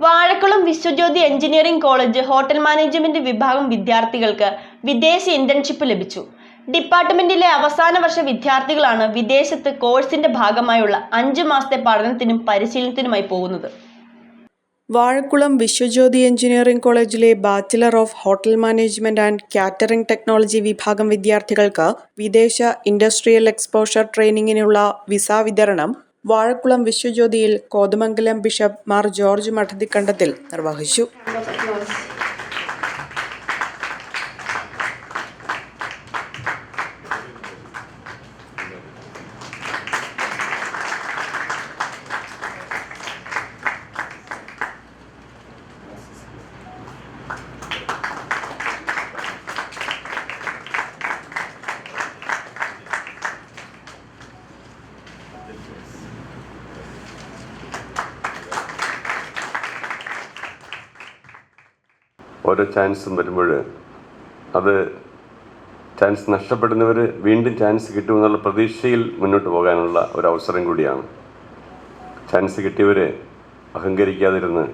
Vazhakulam Viswajyothi engineering college hotel management വിഭാഗം വിദ്യാർത്ഥികൾക്ക് വിദേശ ഇന്റേൺഷിപ്പ് ലഭിച്ചു. ഡിപ്പാർട്ട്മെന്റിലെ അവസാന വർഷ വിദ്യാർത്ഥികളാണ് വിദേശത്ത് കോഴ്സിന്റെ ഭാഗമായുള്ള അഞ്ചു മാസത്തെ പഠനത്തിനും പരിശീലനത്തിനുമായി പോകുന്നത്. വാഴക്കുളം വിശ്വജ്യോതി എഞ്ചിനീയറിംഗ് കോളേജിലെ bachelor of hotel management and catering technology വിഭാഗം വിദ്യാർത്ഥികൾക്ക് വിദേശ ഇൻഡസ്ട്രിയൽ എക്സ്പോഷർ ട്രെയിനിങ്ങിനുള്ള വിസ വിതരണം വാഴക്കുളം വിശ്വജ്യോതിയിൽ കോതമംഗലം ബിഷപ്പ് മാർ ജോർജ് മഠത്തിക്കണ്ടത്തിൽ നിർവഹിച്ചു. ഓരോ ചാൻസും വരുമ്പോൾ അത് ചാൻസ് നഷ്ടപ്പെടുന്നവർ വീണ്ടും ചാൻസ് കിട്ടുമെന്നുള്ള പ്രതീക്ഷയിൽ മുന്നോട്ട് പോകാനുള്ള ഒരു അവസരം കൂടിയാണ്. ചാൻസ് കിട്ടിയവർ അഹങ്കരിക്കാതിരുന്ന്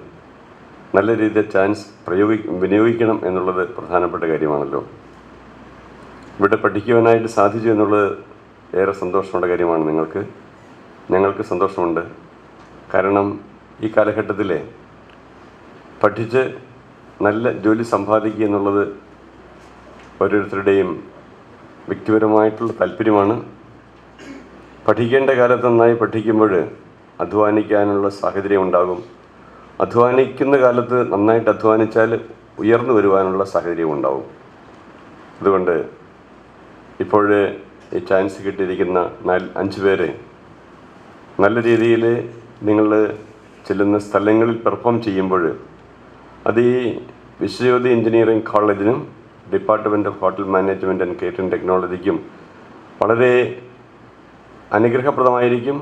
നല്ല രീതിയിൽ ചാൻസ് പ്രയോഗി വിനിയോഗിക്കണം എന്നുള്ളത് പ്രധാനപ്പെട്ട കാര്യമാണല്ലോ. ഇവിടെ പഠിക്കുവാനായിട്ട് സാധിച്ചു എന്നുള്ളത് ഏറെ സന്തോഷമുള്ള കാര്യമാണ് നിങ്ങൾക്ക്. ഞങ്ങൾക്ക് സന്തോഷമുണ്ട്. കാരണം ഈ കാലഘട്ടത്തിലെ പഠിച്ച് നല്ല ജോലി സമ്പാദിക്കുക എന്നുള്ളത് ഓരോരുത്തരുടെയും വ്യക്തിപരമായിട്ടുള്ള താല്പര്യമാണ്. പഠിക്കേണ്ട കാലത്ത് നന്നായി പഠിക്കുമ്പോൾ അധ്വാനിക്കാനുള്ള സാഹചര്യം ഉണ്ടാകും. അധ്വാനിക്കുന്ന കാലത്ത് നന്നായിട്ട് അധ്വാനിച്ചാൽ ഉയർന്നു വരുവാനുള്ള സാഹചര്യം ഉണ്ടാവും അതുകൊണ്ട് ഇപ്പോൾ ഈ ചാൻസ് കിട്ടിയിരിക്കുന്ന നാല് അഞ്ച് പേരെ നല്ല രീതിയിൽ നിങ്ങൾ ചെല്ലുന്ന സ്ഥലങ്ങളിൽ പെർഫോം ചെയ്യുമ്പോൾ അത് ഈ Viswajyothi engineering കോളേജിനും department of hotel management and catering ടെക്നോളജിക്കും വളരെ അനുഗ്രഹപ്രദമായിരിക്കും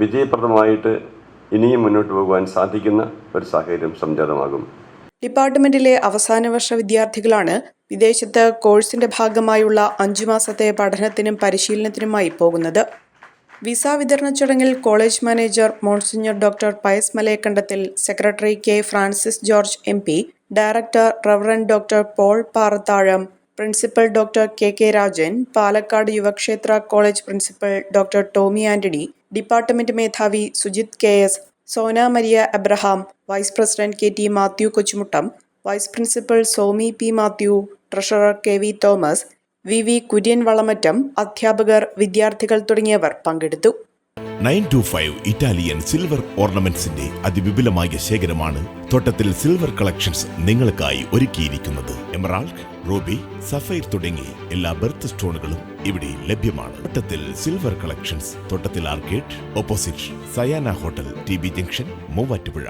വിജയപ്രദമായിട്ട് ഇനിയും മുന്നോട്ട് പോകുവാൻ സാധിക്കുന്ന ഒരു സാഹചര്യം സംജാതമാകും. ഡിപ്പാർട്ട്മെന്റിലെ അവസാന വർഷ വിദ്യാർത്ഥികളാണ് വിദേശത്ത് കോഴ്സിന്റെ ഭാഗമായുള്ള അഞ്ചു മാസത്തെ പഠനത്തിനും പരിശീലനത്തിനുമായി പോകുന്നത്. വിസ വിതരണ ചടങ്ങിൽ college manager monsignor doctor Pius Malayakandathil secretary K Francis George M P director reverend doctor Paul Parathazham principal doctor K K Rajan Palakkad Yuvakshetra college principal doctor Tommy Antony department മേധാവി Sujith K S Sona Maria Abraham vice president K T Mathew Kochumuttam vice principal Somi P Mathew treasurer K V Thomas V V Kurian Valamattom അധ്യാപകർ വിദ്യാർത്ഥികൾ തുടങ്ങിയവർ പങ്കെടുത്തു. Nine two five Italian silver ഓർണമെന്റ്സിന്റെ അതിവിപുലമായ ശേഖരമാണ് തോട്ടത്തിൽ silver collections നിങ്ങൾക്കായി ഒരുക്കിയിരിക്കുന്നത്. Emerald Ruby സഫൈർ തുടങ്ങി എല്ലാ ബർത്ത് സ്റ്റോണുകളും ഇവിടെ ലഭ്യമാണ്. Thottathil silver collections Thottathil arcade opposite Sayana hotel T B junction Muvattupuzha.